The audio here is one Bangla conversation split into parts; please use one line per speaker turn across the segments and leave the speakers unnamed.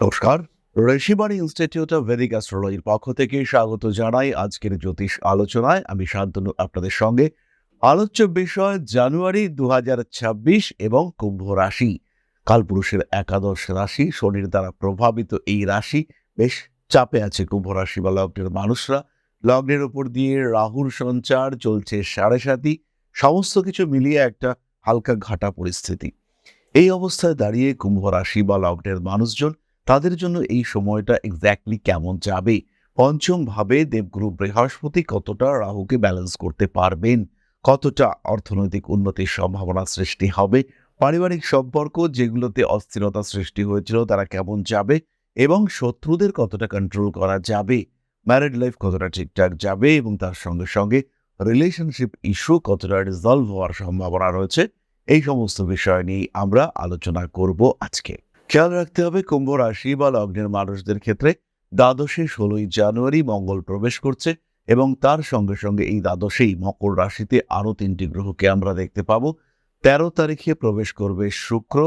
নমস্কার। ঋষিবাণী ইনস্টিটিউট অফ ভেদিক অ্যাস্ট্রোলজির পক্ষ থেকে স্বাগত জানাই আজকের জ্যোতিষ আলোচনায়। আমি শান্তনু, আপনাদের সঙ্গে। আলোচ্য বিষয়, জানুয়ারি দুহাজার ছাব্বিশ এবং কুম্ভ রাশি। কালপুরুষের একাদশ রাশি, শনির দ্বারা প্রভাবিত এই রাশি। বেশ চাপে আছে কুম্ভ রাশি বা লগ্নের মানুষরা। লগ্নের উপর দিয়ে রাহুর সঞ্চার চলছে সাড়ে সাতি সমস্ত কিছু মিলিয়ে একটা হালকা ঘাটা পরিস্থিতি। এই অবস্থায় দাঁড়িয়ে কুম্ভ রাশি বা লগ্নের মানুষজন তাদের জন্য এই সময়টা এক্স্যাক্টলি কেমন যাবে? পঞ্চম ভাবে দেবগুরু বৃহস্পতি কতটা রাহুকে ব্যালেন্স করতে পারবেন? কতটা অর্থনৈতিক উন্নতির সম্ভাবনা সৃষ্টি হবে? পারিবারিক সম্পর্ক যেগুলোতে অস্থিরতা সৃষ্টি হয়েছিল, তারা কেমন যাবে? এবং শত্রুদের কতটা কন্ট্রোল করা যাবে? ম্যারিড লাইফ কতটা ঠিকঠাক যাবে? এবং তার সঙ্গে সঙ্গে রিলেশনশিপ ইস্যু কতটা রিজলভ হওয়ার সম্ভাবনা রয়েছে? এই সমস্ত বিষয় নিয়ে আমরা আলোচনা করব আজকে। খেয়াল রাখতে হবে কুম্ভ রাশি বা লগ্নের মানুষদের ক্ষেত্রে দ্বাদশে ষোলোই জানুয়ারি মঙ্গল প্রবেশ করছে এবং তার সঙ্গে সঙ্গে এই দ্বাদশেই মকর রাশিতে আরও তিনটি গ্রহকে আমরা দেখতে পাব। তেরো তারিখে প্রবেশ করবে শুক্র,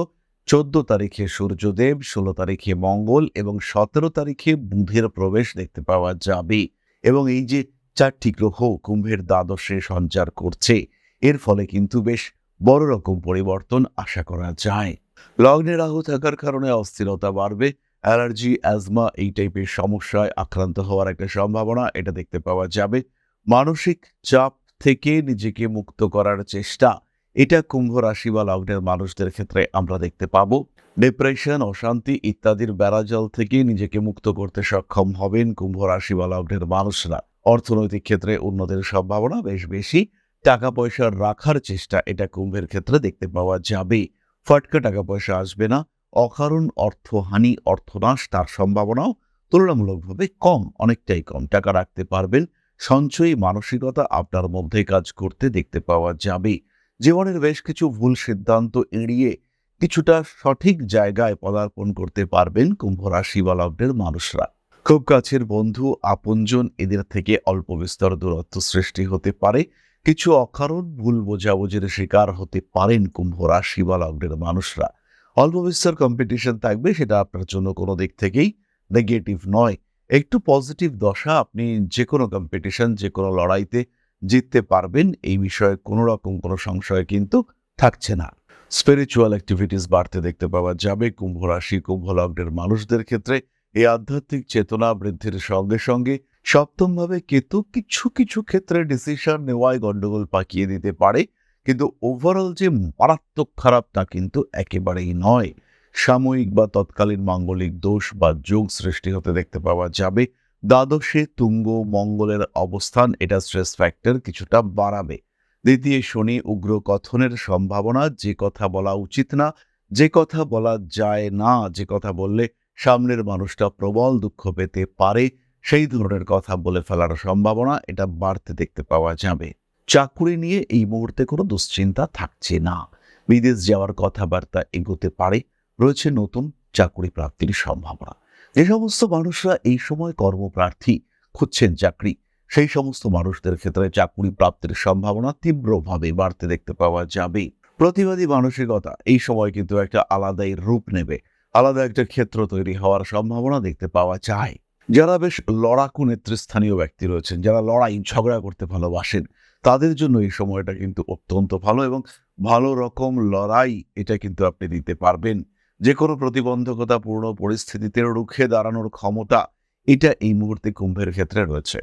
চোদ্দ তারিখে সূর্যদেব, ষোলো তারিখে মঙ্গল এবং সতেরো তারিখে বুধের প্রবেশ দেখতে পাওয়া যাবে এবং এই যে চারটি গ্রহ কুম্ভের দ্বাদশে সঞ্চার করছে, এর ফলে কিন্তু বেশ বড় রকম পরিবর্তন আশা করা যায়। লগ্নে রাহু থাকার কারণে অস্থিরতা বাড়বে। অ্যালার্জি, অ্যাজমা এই টাইপের সমস্যায় আক্রান্ত হওয়ার একটা সম্ভাবনা এটা দেখতে পাওয়া যাবে। মানসিক চাপ থেকে নিজেকে মুক্ত করার চেষ্টা, এটা কুম্ভ রাশি বা লগ্নের মানুষদের ক্ষেত্রে আমরা দেখতে পাবো। ডিপ্রেশন, অশান্তি ইত্যাদির বেড়াজল থেকে নিজেকে মুক্ত করতে সক্ষম হবেন কুম্ভ রাশি বা লগ্নের মানুষরা। অর্থনৈতিক ক্ষেত্রে উন্নতির সম্ভাবনা বেশ বেশি। টাকা পয়সা রাখার চেষ্টা এটা কুম্ভের ক্ষেত্রে দেখতে পাওয়া যাবে। ফটকা টাকা পয়সা আসবে না। অকারণ অর্থহানি, অর্থনাশ তার সম্ভাবনাও তুলনামূলকভাবে কম, অনেকটাই কম। টাকা রাখতে পারবেন, সঞ্চয়ী মানসিকতা আপনার মধ্যে কাজ করতে দেখতে পাওয়া যাবে। জীবনের বেশ কিছু ভুল সিদ্ধান্ত এড়িয়ে কিছুটা সঠিক জায়গায় পদার্পণ করতে পারবেন কুম্ভ রাশি বা মানুষরা। খুব কাছের বন্ধু, আপনজন এদের থেকে অল্প বিস্তর দূরত্ব সৃষ্টি হতে পারে। কিছু অকারণ ভুল বোঝাবুঝির শিকার হতে পারেন কুম্ভ রাশি বা লগ্নের মানুষরা। অল্প বিস্তর কম্পিটিশন থাকবে, সেটা আপনার জন্য কোনো দিক থেকেই নেগেটিভ নয়। একটু পজিটিভ দশা, আপনি যে কোনো কম্পিটিশন যে কোনো লড়াইতে জিততে পারবেন, এই বিষয়ে কোনো রকম কোনো সংশয় কিন্তু থাকছে না। স্পিরিচুয়াল অ্যাক্টিভিটিস বাড়তে দেখতে পাওয়া যাবে, কুম্ভ রাশি, কুম্ভ লগ্নের মানুষদের ক্ষেত্রে এই আধ্যাত্মিক চেতনা বৃদ্ধির সঙ্গে সঙ্গে সপ্তমভাবে কেতু কিছু কিছু ক্ষেত্রে ডিসিশন নেওয়ায় গন্ডগোল পাকিয়ে দিতে পারে। কিন্তু ওভারঅল যে মারাত্মক খারাপ তা কিন্তু একেবারেই নয়। সাময়িক বা তৎকালীন মাঙ্গলিক দোষ বা যোগ সৃষ্টি হতে দেখতে পাওয়া যাবে। দ্বাদশে তুঙ্গ মঙ্গলের অবস্থান, এটা স্ট্রেস ফ্যাক্টর কিছুটা বাড়াবে। দ্বিতীয় শনি উগ্র কথনের সম্ভাবনা, যে কথা বলা উচিত না, যে কথা বলা যায় না, যে কথা বললে সামনের মানুষটা প্রবল দুঃখ পেতে পারে। সেই ধরনের কথা বলে ফেলার সম্ভাবনা এটা বাড়তে দেখতে পাওয়া যাবে। চাকুরি নিয়ে এই মুহূর্তে কোনো দুশ্চিন্তা থাকছে না। বিদেশ যাওয়ার কথাবার্তা এগোতে পারে, রয়েছে নতুন চাকুরি প্রাপ্তির সম্ভাবনা। যে সমস্ত মানুষরা এই সময় কর্মপ্রার্থী, খুঁজছেন চাকরি, সেই সমস্ত মানুষদের ক্ষেত্রে চাকুরি প্রাপ্তির সম্ভাবনা তীব্রভাবে বাড়তে দেখতে পাওয়া যাবে। প্রতিবাদী মানসিকতা, এই সময় কিন্তু একটা আলাদাই রূপ নেবে, আলাদা একটা ক্ষেত্র তৈরি হওয়ার সম্ভাবনা দেখতে পাওয়া যায়। যারা বেশ লড়াকু নেতৃস্থানীয় ব্যক্তি রয়েছেন, যারা লড়াই, ঝগড়া করতে ভালোবাসেন, তাদের জন্য এই সময়টা কিন্তু অত্যন্ত ভালো এবং ভালো রকম লড়াই এটা কিন্তু আপনি দিতে পারবেন। যে কোনো প্রতিবন্ধকতাপূর্ণ পরিস্থিতিতে রুখে দাঁড়ানোর ক্ষমতা এটা এই মুহূর্তে কুম্ভের ক্ষেত্রে রয়েছে।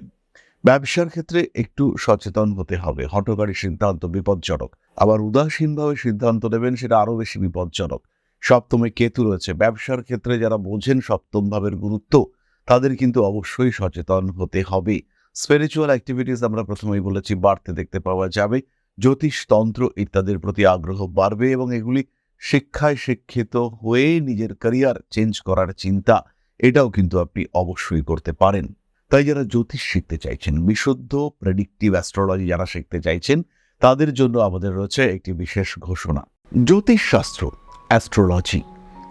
ব্যবসার ক্ষেত্রে একটু সচেতন হতে হবে। হটকারী সিদ্ধান্ত বিপজ্জনক। আবার উদাসীনভাবে সিদ্ধান্ত নেবেন সেটা আরও বেশি বিপজ্জনক। সপ্তমে কেতু রয়েছে। ব্যবসার ক্ষেত্রে যারা বোঝেন সপ্তম ভাবের গুরুত্ব তাদের কিন্তু অবশ্যই সচেতন হতে হবে। স্পিরিচুয়াল অ্যাক্টিভিটিস আমরা প্রথমেই বলেছি, বাড়তে দেখতে পাওয়া যাবে। জ্যোতিষতন্ত্র ইত্যাদির প্রতি আগ্রহ বাড়বে এবং এগুলি শিক্ষায় শিক্ষিত হয়ে নিজের ক্যারিয়ার চেঞ্জ করার চিন্তা, এটাও কিন্তু আপনি অবশ্যই করতে পারেন। তাই যারা জ্যোতিষ শিখতে চাইছেন, বিশুদ্ধ প্রেডিক্টিভ অ্যাস্ট্রোলজি যারা শিখতে চাইছেন, তাদের জন্য আমাদের রয়েছে একটি বিশেষ ঘোষণা। জ্যোতিষশাস্ত্র অ্যাস্ট্রোলজি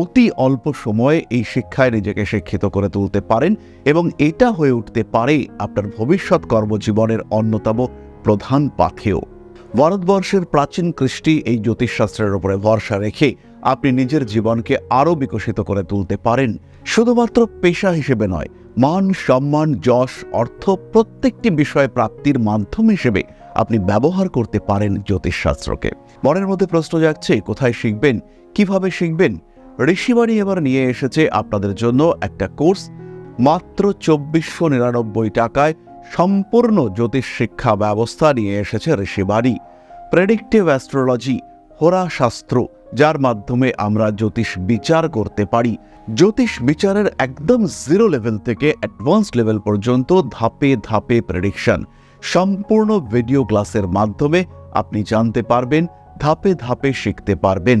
অতি অল্প সময়ে এই শিক্ষায় নিজেকে শিক্ষিত করে তুলতে পারেন এবং এটা হয়ে উঠতে পারে আপনার ভবিষ্যৎ কর্মজীবনের অন্যতম প্রধান পাথেয়। ভারতবর্ষের প্রাচীন কৃষ্টি এই জ্যোতিষশাস্ত্রের উপরে ভরসা রেখে আপনি নিজের জীবনকে আরও বিকশিত করে তুলতে পারেন। শুধুমাত্র পেশা হিসেবে নয়, মান, সম্মান, যশ, অর্থ প্রত্যেকটি বিষয় প্রাপ্তির মাধ্যম হিসেবে আপনি ব্যবহার করতে পারেন জ্যোতিষশাস্ত্রকে। মনের মধ্যে প্রশ্ন যাচ্ছে কোথায় শিখবেন, কীভাবে শিখবেন? ঋষিবাণী এবার নিয়ে এসেছে আপনাদের জন্য একটা কোর্স, মাত্র চব্বিশশো নিরানব্বই টাকায় সম্পূর্ণ জ্যোতিষ শিক্ষা ব্যবস্থা নিয়ে এসেছে ঋষিবাণী প্রেডিক্টিভ অ্যাস্ট্রোলজি হোরাশাস্ত্র যার মাধ্যমে আমরা জ্যোতিষ বিচার করতে পারি। জ্যোতিষ বিচারের একদম জিরো লেভেল থেকে অ্যাডভান্স লেভেল পর্যন্ত ধাপে ধাপে প্রেডিকশন সম্পূর্ণ ভিডিও ক্লাসের মাধ্যমে আপনি জানতে পারবেন, ধাপে ধাপে শিখতে পারবেন।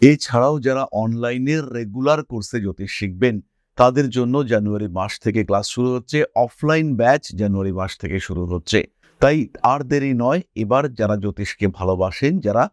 এছাড়াও যারা অনলাইনের রেগুলার কোর্সে জ্যোতিষ শিখবেন, তাদের জন্য জানুয়ারি মাস থেকে ক্লাস শুরু হচ্ছে অফলাইন ব্যাচ জানুয়ারি মাস থেকে শুরু হচ্ছে। তাই আর দেরি নয়, এবার যারা জ্যোতিষকে ভালোবাসেন, যারা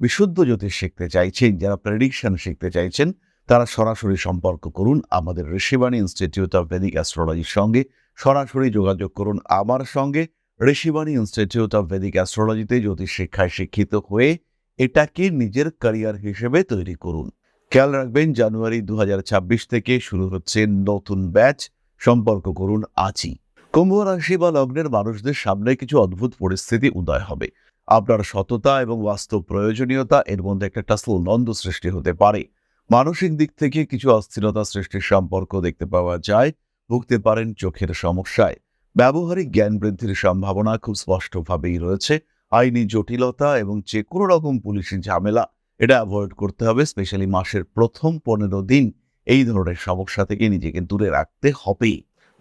বিশুদ্ধ জ্যোতিষ শিখতে চাইছেন, যারা প্রেডিকশন শিখতে চাইছেন, তারা সরাসরি সম্পর্ক করুন আমাদের ঋষিবাণী ইনস্টিটিউট অফ ভেদিক অ্যাস্ট্রোলজির সঙ্গে। সরাসরি যোগাযোগ করুন আমার সঙ্গে। ঋষিবাণী ইনস্টিটিউট অফ ভেদিক অ্যাস্ট্রোলজিতে জ্যোতিষ শিক্ষায় শিক্ষিত হয়ে এটাকে নিজের ক্যারিয়ার হিসেবে তৈরি করুন। খেয়াল রাখবেন, জানুয়ারি দু থেকে শুরু হচ্ছে নতুন ব্যাচ, সম্পর্ক করুন আজই। কুম্ভ রাশি বা লগ্নের মানুষদের সামনে কিছু অদ্ভুত পরিস্থিতি উদয় হবে। আপনার সততা এবং বাস্তব প্রয়োজনীয়তা এর মধ্যে একটা টাসল দ্বন্দ্ব সৃষ্টি হতে পারে। মানসিক দিক থেকে কিছু অস্থিরতা সৃষ্টির সম্পর্ক দেখতে পাওয়া যায়, ভুগতে পারেন চোখের সমস্যায়। ব্যবহারিক জ্ঞান বৃদ্ধির সম্ভাবনা খুব স্পষ্টভাবেই রয়েছে। আইনি জটিলতা এবং যে কোনো রকম পুলিশি ঝামেলা, এটা অ্যাভয়েড করতে হবে স্পেশালি মাসের প্রথম পনেরো দিন এই ধরনের সমস্যা থেকে নিজেকে দূরে রাখতে হবে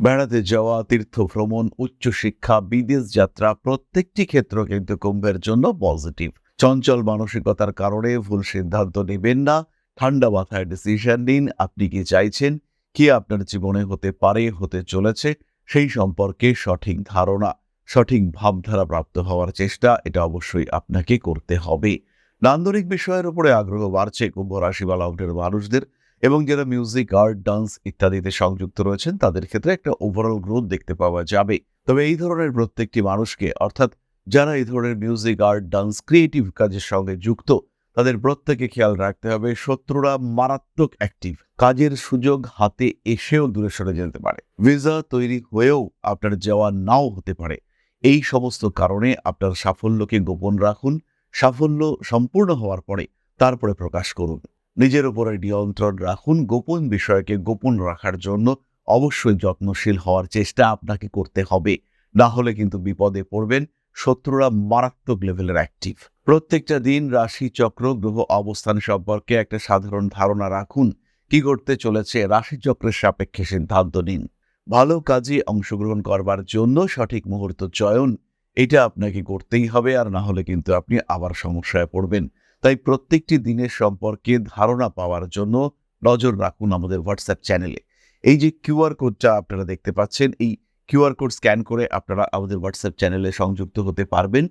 বেড়াতে যাওয়া তীর্থ ভ্রমণ উচ্চশিক্ষা, বিদেশ যাত্রা প্রত্যেকটি ক্ষেত্র কিন্তু কুম্ভের জন্য পজিটিভ চঞ্চল মানসিকতার কারণে ভুল সিদ্ধান্ত নেবেন না, ঠান্ডা মাথায় ডিসিশন নিন, আপনি কি চাইছেন? কি আপনার জীবনে হতে পারে, হতে চলেছে? সেই সম্পর্কে সঠিক ধারণা। সঠিক ভাবধারা প্রাপ্ত হওয়ার চেষ্টা, এটা অবশ্যই আপনাকে করতে হবে। নান্দনিক বিষয়ের উপরে আগ্রহ বাড়ছে কুম্ভ রাশি বা লগ্নের মানুষদের এবং যারা মিউজিক আর্ট ডান্স ইত্যাদিতে সংযুক্ত রয়েছেন, তাদের ক্ষেত্রে একটা ওভারঅল গ্রোথ দেখতে পাওয়া যাবে। তবে এই ধরনের প্রত্যেকটি মানুষকে, অর্থাৎ যারা এই ধরনের মিউজিক আর্ট ডান্স ক্রিয়েটিভ কাজের সঙ্গে যুক্ত, তাদের প্রত্যেকে খেয়াল রাখতে হবে, শত্রুরা মারাত্মক অ্যাক্টিভ কাজের সুযোগ হাতে এসেও দূরে সরে যেতে পারে। ভিসা তৈরি হয়েও আপনার যাওয়া নাও হতে পারে। এই সমস্ত কারণে আপনার সাফল্যকে গোপন রাখুন, সাফল্য সম্পূর্ণ হওয়ার পরে তারপরে প্রকাশ করুন। নিজের উপরে নিয়ন্ত্রণ রাখুন, গোপন বিষয়কে গোপন রাখার জন্য অবশ্যই যত্নশীল হওয়ার চেষ্টা আপনাকে করতে হবে। না হলে কিন্তু বিপদে পড়বেন, শত্রুরা মারাত্মক লেভেলের অ্যাক্টিভ প্রত্যেকটা দিন রাশি চক্র গ্রহ অবস্থান সম্পর্কে একটা সাধারণ ধারণা রাখুন। কি করতে চলেছে? রাশি চক্রের সাপেক্ষে সিদ্ধান্ত নিন। ভালো কাজে অংশগ্রহণ করবার জন্য সঠিক মুহূর্ত চয়ন, এটা আপনাকে করতেই হবে, আর না হলে কিন্তু আপনি আবার সমস্যায় পড়বেন। তাই প্রত্যেকটি দিনের সম্পর্কে ধারণা পাওয়ার জন্য নজর রাখুন আমাদের হোয়াটসঅ্যাপ চ্যানেলে এই যে কিউআর কোডটা আপনারা দেখতে পাচ্ছেন, এই কিউআর কোড স্ক্যান করে আপনারা আমাদের হোয়াটসঅ্যাপ চ্যানেলে সংযুক্ত হতে পারবেন,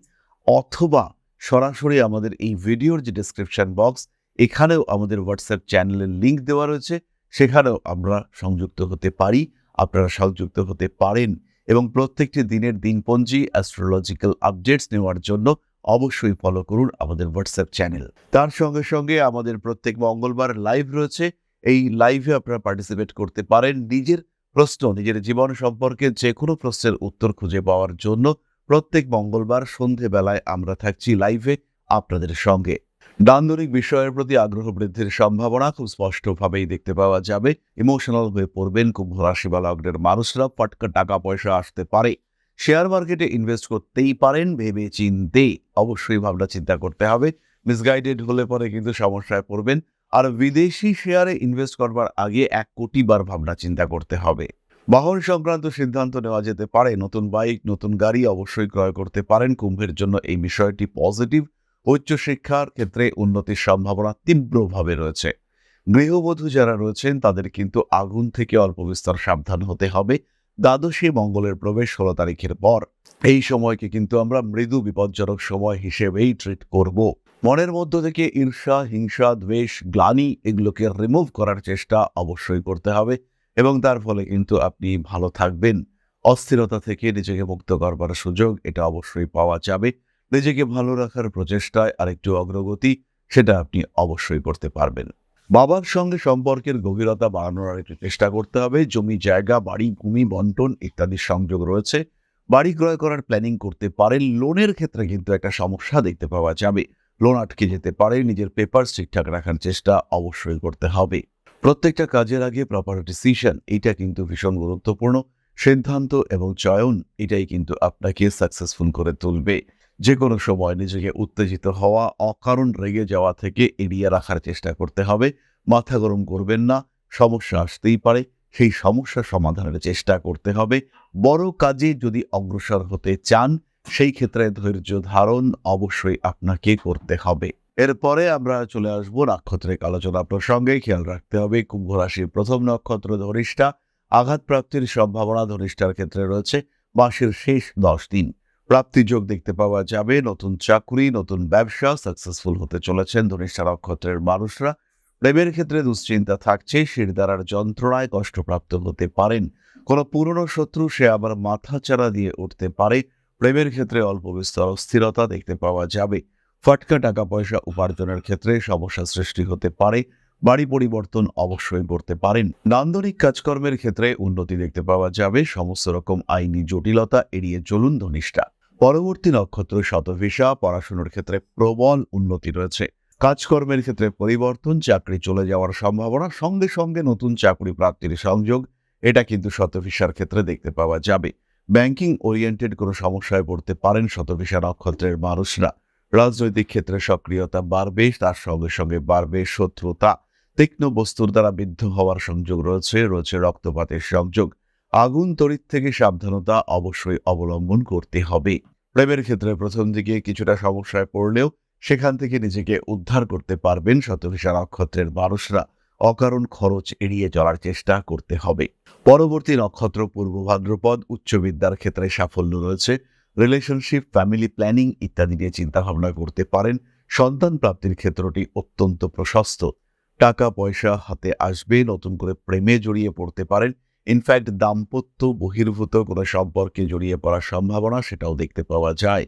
অথবা সরাসরি আমাদের এই ভিডিওর যে ডিসক্রিপশন বক্স এখানেও আমাদের হোয়াটসঅ্যাপ চ্যানেলের লিঙ্ক দেওয়া রয়েছে, সেখানেও আমরা সংযুক্ত হতে পারি। আপনারা সংযুক্ত হতে পারেন এবং প্রত্যেকটি দিনের দিনপঞ্জি অ্যাস্ট্রোলজিক্যাল আপডেটস নেওয়ার জন্য অবশ্যই ফলো করুন আমাদের হোয়াটসঅ্যাপ চ্যানেল তার সঙ্গে সঙ্গে আমাদের প্রত্যেক মঙ্গলবার লাইভ রয়েছে। এই লাইভে আপনারা পার্টিসিপেট করতে পারেন নিজের প্রশ্ন, নিজের জীবন সম্পর্কে যে কোনো প্রশ্নের উত্তর খুঁজে পাওয়ার জন্য। প্রত্যেক মঙ্গলবার সন্ধেবেলায় আমরা থাকছি লাইভে আপনাদের সঙ্গে। দান্দনিক বিষয়ের প্রতি আগ্রহ বৃদ্ধির সম্ভাবনা খুব স্পষ্টভাবেই দেখতে পাওয়া যাবে। ইমোশনাল হয়ে পড়বেন, কুম্ভ রাশি বা লগ্নের মানুষরা ফটকা টাকা পয়সা আসতে পারে। শেয়ার মার্কেটে ইনভেস্ট করতেই পারেন, ভেবে চিনতে অবশ্যই ভাবনা চিন্তা করতে হবে। মিসগাইডেড হলে পরে কিন্তু সমস্যায় পড়বেন। আর বিদেশি শেয়ারে ইনভেস্ট করবার আগে এক কোটি বার ভাবনা চিন্তা করতে হবে। বাহন সংক্রান্ত সিদ্ধান্ত নেওয়া যেতে পারে। নতুন বাইক নতুন গাড়ি অবশ্যই ক্রয় করতে পারেন। কুম্ভের জন্য এই বিষয়টি পজিটিভ উচ্চশিক্ষার ক্ষেত্রে উন্নতির সম্ভাবনা তীব্রভাবে রয়েছে। গৃহবধূ যারা রয়েছেন, তাদের কিন্তু আগুন থেকে অল্প বিস্তর সাবধান হতে হবে। দ্বাদশী মঙ্গলের প্রবেশ ষোলো তারিখের পর এই সময়কে কিন্তু আমরা মৃদু বিপজ্জনক সময় হিসেবেই ট্রিট করব। মনের মধ্য থেকে ঈর্ষা, হিংসা, দ্বেষ, গ্লানি এগুলোকে রিমুভ করার চেষ্টা অবশ্যই করতে হবে এবং তার ফলে কিন্তু আপনি ভালো থাকবেন। অস্থিরতা থেকে নিজেকে মুক্ত করবার সুযোগ এটা অবশ্যই পাওয়া যাবে। নিজেকে ভালো রাখার প্রচেষ্টায় আরেকটু অগ্রগতি, সেটা আপনি অবশ্যই করতে পারবেন। বাবার সঙ্গে সম্পর্কের গভীরতা বাড়ানোর আরেকটু চেষ্টা করতে হবে। জমি, জায়গা, বাড়ি, ভূমি, বন্টন ইত্যাদির সংযোগ রয়েছে। বাড়ি ক্রয় করার প্ল্যানিং করতে পারেন। লোনের ক্ষেত্রে কিন্তু একটা সমস্যা দেখতে পাওয়া যাবে। লোন আটকে যেতে পারে। নিজের পেপার ঠিকঠাক রাখার চেষ্টা অবশ্যই করতে হবে। প্রত্যেকটা কাজের আগে প্রপার ডিসিশন এটা কিন্তু ভীষণ গুরুত্বপূর্ণ। সিদ্ধান্ত এবং চয়ন, এটাই কিন্তু আপনাকে সাকসেসফুল করে তুলবে। যে কোনো সময় নিজেকে উত্তেজিত হওয়া, অকারণ রেগে যাওয়া থেকে এড়িয়ে রাখার চেষ্টা করতে হবে। মাথা গরম করবেন না, সমস্যা আসতেই পারে, সেই সমস্যা সমাধানের চেষ্টা করতে হবে। বড় কাজে যদি অগ্রসর হতে চান, সেই ক্ষেত্রে ধৈর্য ধারণ অবশ্যই আপনাকে করতে হবে। এরপরে আমরা চলে আসব নক্ষত্রিক আলোচনা প্রসঙ্গে। খেয়াল রাখতে হবে, কুম্ভ রাশির প্রথম নক্ষত্র ধনিষ্ঠা, আঘাতপ্রাপ্তির সম্ভাবনা ধনিষ্ঠার ক্ষেত্রে রয়েছে, মাসের শেষ দশ দিন। প্রাপ্তি যোগ দেখতে পাওয়া যাবে। নতুন চাকরি, নতুন ব্যবসা সাকসেসফুল হতে চলেছেন ধনিষ্ঠা নক্ষত্রের মানুষরা। প্রেমের ক্ষেত্রে দুশ্চিন্তা থাকছে শিরদারার যন্ত্রণায় কষ্টপ্রাপ্ত হতে পারেন। কোনো পুরনো শত্রু, সে আবার মাথা চারা দিয়ে উঠতে পারে। প্রেমের ক্ষেত্রে অল্প বিস্তর অস্থিরতা দেখতে পাওয়া যাবে। ফটকা টাকা পয়সা উপার্জনের ক্ষেত্রে সমস্যা সৃষ্টি হতে পারে। বাড়ি পরিবর্তন অবশ্যই করতে পারেন। নান্দনিক কাজকর্মের ক্ষেত্রে উন্নতি দেখতে পাওয়া যাবে। সমস্ত রকম আইনি জটিলতা এড়িয়ে চলুন ধনিষ্ঠা। পরবর্তী নক্ষত্র শতভিসা পড়াশোনার ক্ষেত্রে প্রবল উন্নতি রয়েছে। কাজকর্মের ক্ষেত্রে পরিবর্তন, চাকরি চলে যাওয়ার সম্ভাবনা, সঙ্গে সঙ্গে নতুন চাকরি প্রাপ্তির সংযোগ, এটা কিন্তু শতভিসার ক্ষেত্রে দেখতে পাওয়া যাবে। ব্যাংকিং ওরিয়েন্টেড কোনো সমস্যায় পড়তে পারেন শতভিষা নক্ষত্রের মানুষরা। রাজনৈতিক ক্ষেত্রে সক্রিয়তা বাড়বে, তার সঙ্গে সঙ্গে বাড়বে শত্রুতা। তীক্ষ্ণ বস্তুর দ্বারা বিদ্ধ হওয়ার সংযোগ রয়েছে রয়েছে রক্তপাতের সংযোগ। আগুন তড়িৎ থেকে সাবধানতা অবশ্যই অবলম্বন করতে হবে। প্রেমের ক্ষেত্রে প্রথম দিকে কিছুটা সমস্যায় পড়লেও সেখান থেকে নিজেকে উদ্ধার করতে পারবেন শতভিষা নক্ষত্রের মানুষরা। অকারণ খরচ এড়িয়ে চলার চেষ্টা করতে হবে। পরবর্তী নক্ষত্র পূর্ব ভাদ্রপদ, উচ্চ বিদ্যার ক্ষেত্রে সাফল্য রয়েছে। রিলেশনশিপ ফ্যামিলি প্ল্যানিং ইত্যাদি নিয়ে চিন্তাভাবনা করতে পারেন। সন্তান প্রাপ্তির ক্ষেত্রটি অত্যন্ত প্রশস্ত। টাকা পয়সা হাতে আসবে, নতুন করে প্রেমে জড়িয়ে পড়তে পারেন। ইনফ্যাক্ট দাম্পত্য বহির্ভূত কোনো সম্পর্কে জড়িয়ে পড়ার সম্ভাবনা সেটাও দেখতে পাওয়া যায়।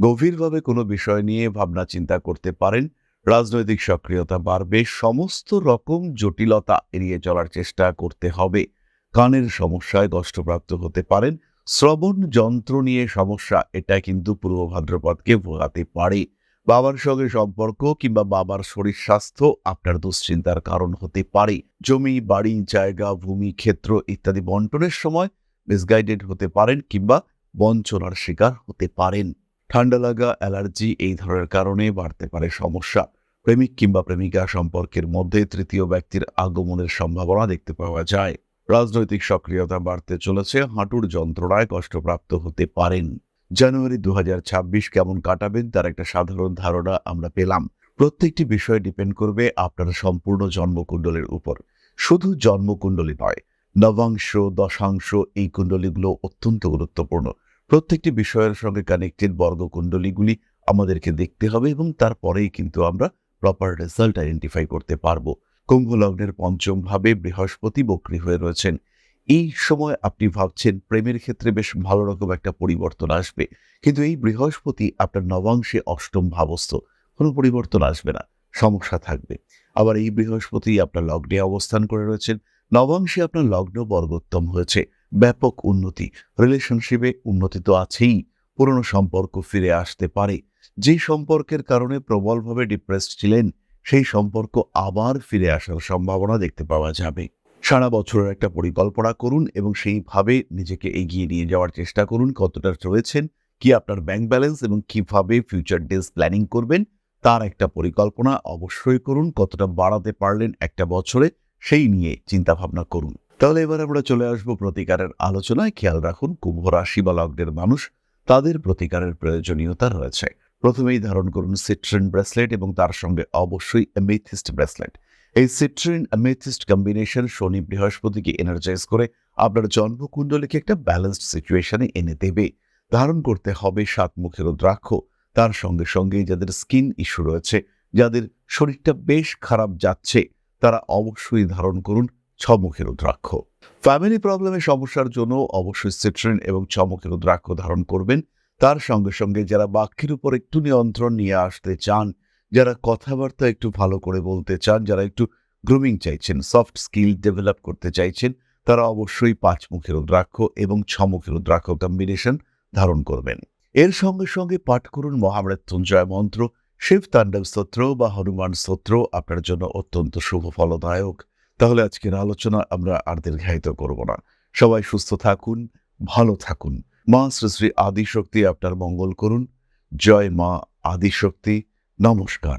গভীরভাবে কোনো বিষয় নিয়ে ভাবনা চিন্তা করতে পারেন, রাজনৈতিক সক্রিয়তা বাড়বে, সমস্ত রকম জটিলতা এড়িয়ে চলার চেষ্টা করতে হবে। কানের সমস্যায় কষ্টপ্রাপ্ত হতে পারেন, শ্রবণ যন্ত্র নিয়ে সমস্যা, এটা কিন্তু পূর্ব ভাদ্রপদকে ভোগাতে পারে। বাবার সঙ্গে সম্পর্ক কিংবা বাবার শরীর স্বাস্থ্য আপনার দুশ্চিন্তার কারণ হতে পারে। জমি, বাড়ি, জায়গা, ভূমি, ক্ষেত্র ইত্যাদি বন্টনের সময় মিসগাইডেড হতে পারেন কিংবা বঞ্চনার শিকার হতে পারেন। ঠান্ডা লাগা, অ্যালার্জি এই ধরনের কারণে বাড়তে পারে সমস্যা। প্রেমিক কিংবা প্রেমিকা সম্পর্কের মধ্যে তৃতীয় ব্যক্তির আগমনের সম্ভাবনা দেখতে পাওয়া যায়। রাজনৈতিক সক্রিয়তা বাড়তে চলেছে, হাঁটুর যন্ত্রণায় কষ্টপ্রাপ্ত হতে পারেন। জানুয়ারি দুহাজার ছাব্বিশ কেমন কাটাবেন তার একটা সাধারণ ধারণা আমরা পেলাম। প্রত্যেকটি বিষয় ডিপেন্ড করবে আপনার সম্পূর্ণ জন্মকুণ্ডলের উপর। শুধু জন্মকুণ্ডলী নয়, নবাংশ, দশাংশ এই কুণ্ডলীগুলো অত্যন্ত গুরুত্বপূর্ণ। প্রত্যেকটি বিষয়ের সঙ্গে কানেক্টেড বর্গকুণ্ডলীগুলি আমাদেরকে দেখতে হবে এবং তারপরেই কিন্তু আমরা প্রপার রেজাল্ট আইডেন্টিফাই করতে পারব। কুম্ভ লগ্নের পঞ্চম ভাবে বৃহস্পতি বক্রী হয়ে রয়েছেন। এই সময় আপনি ভাবছেন প্রেমের ক্ষেত্রে বেশ ভালো রকম একটা পরিবর্তন আসবে। কিন্তু এই বৃহস্পতি আপনার নবাংশে অষ্টম ভাবস্থ, কোনো পরিবর্তন আসবে না, সমস্যা থাকবে। আবার এই বৃহস্পতি আপনার লগ্নে অবস্থান করে রয়েছেন, নবাংশে আপনার লগ্ন বর্গোত্তম হয়েছে, ব্যাপক উন্নতি রিলেশনশিপে উন্নতি তো আছেই, পুরনো সম্পর্ক ফিরে আসতে পারে। যে সম্পর্কের কারণে প্রবলভাবে ডিপ্রেসড ছিলেন, সেই সম্পর্ক আবার ফিরে আসার সম্ভাবনা দেখতে পাওয়া যাবে। সারা বছরের একটা পরিকল্পনা করুন এবং সেইভাবে নিজেকে এগিয়ে নিয়ে যাওয়ার চেষ্টা করুন, কতটা রয়েছেন, কি আপনার ব্যাংক ব্যালেন্স এবং কীভাবে ফিউচার ডেজ প্ল্যানিং করবেন, তার একটা পরিকল্পনা অবশ্যই করুন, কতটা বাড়াতে পারলেন একটা বছরে, সেই নিয়ে চিন্তা ভাবনা করুন। তাহলে এবার আমরা চলে আসব প্রতিকারের আলোচনায়, খেয়াল রাখুন, কুম্ভ রাশি বা লগ্নের মানুষ, তাদের প্রতিকারের প্রয়োজনীয়তা রয়েছে। প্রথমেই ধারণ করুন সিট্রিন ব্রেসলেট এবং তার সঙ্গে অবশ্যই অ্যামেথিস্ট ব্রেসলেট এই সিট্রিন অ্যামেথিস্ট কম্বিনেশন শনি বৃহস্পতিকে এনার্জাইজ করে আপনার জন্মকুণ্ডলীকে একটা ব্যালেন্সড সিচুয়েশনে এনে দেবে। ধারণ করতে হবে সাত মুখের রুদ্রাক্ষ তার সঙ্গে সঙ্গে যাদের স্কিন ইস্যু রয়েছে, যাদের শরীরটা বেশ খারাপ যাচ্ছে, তারা অবশ্যই ধারণ করুন ছমুখের রুদ্রাক্ষ ফ্যামিলি প্রবলেমের সমস্যার জন্য অবশ্যই সিট্রিন এবং ছমুখের রুদ্রাক্ষ ধারণ করবেন। তার সঙ্গে সঙ্গে যারা বাক্যের উপর একটু নিয়ন্ত্রণ নিয়ে আসতে চান যারা কথাবার্তা একটু ভালো করে বলতে চান, যারা একটু গ্রুমিং চাইছেন সফট স্কিল ডেভেলপ করতে চাইছেন, তারা অবশ্যই পাঁচ মুখের রুদ্রাক্ষ এবং ছমুখের রুদ্রাক্ষ কম্বিনেশন ধারণ করবেন। এর সঙ্গে সঙ্গে পাঠ করুন মহামৃত্যুঞ্জয় মন্ত্র, শিব তাণ্ডব স্তোত্র বা হনুমান স্তোত্র, আপনার জন্য অত্যন্ত শুভ ফলদায়ক। তাহলে আজকের আলোচনা আমরা আর দীর্ঘায়িত করব না। সবাই সুস্থ থাকুন, ভালো থাকুন। মা শ্রী শ্রী আদিশক্তি আপনার মঙ্গল করুন। জয় মা আদিশক্তি। নমস্কার।